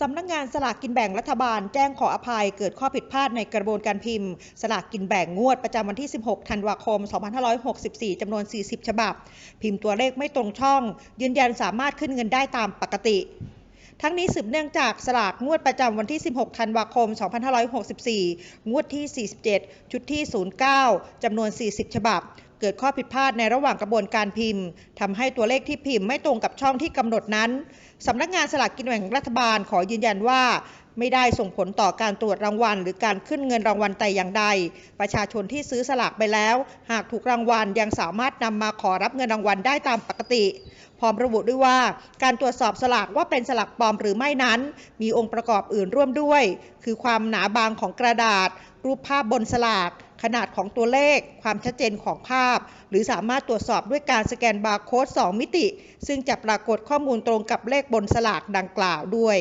สำนักงานสลากกินแบ่งรัฐบาลแจ้งขออภัยเกิดข้อผิดพลาดในกระบวนการพิมพ์ สลากกินแบ่งงวดประจำวันที่ 16 ธันวาคม 2564 จำนวน 40 ฉบับ พิมพ์ตัวเลขไม่ตรงช่อง ยืนยันสามารถขึ้นเงินได้ตามปกติ ทั้งนี้สืบเนื่องจากสลากงวดประจำวันที่ 16 ธันวาคม 2564 งวดที่ 47 ชุดที่ 09 จำนวน 40 ฉบับ เกิดข้อผิดพลาดในระหว่างกระบวนการพิมพ์ทำให้ตัวเลขที่พิมพ์ไม่ตรงกับช่องที่กำหนดนั้นสำนักงานสลากกินแบ่งรัฐบาลขอยืนยันว่า ไม่ได้ส่งผลต่อการตรวจรางวัล หรือการขึ้นเงินรางวัลแต่อย่างใด ประชาชนที่ซื้อสลากไปแล้ว หากถูกรางวัลยังสามารถนำมาขอรับเงินรางวัลได้ตามปกติพร้อมระบุด้วยว่าการตรวจสอบสลากว่าเป็นสลากปลอมหรือไม่นั้น มีองค์ประกอบอื่นร่วมด้วย คือความหนาบางของกระดาษ รูปภาพบนสลาก ขนาดของตัวเลข ความชัดเจนของภาพ หรือสามารถตรวจสอบด้วยการสแกนบาร์โค้ด 2 มิติ ซึ่งจะปรากฏข้อมูลตรงกับเลขบนสลากดังกล่าวด้วย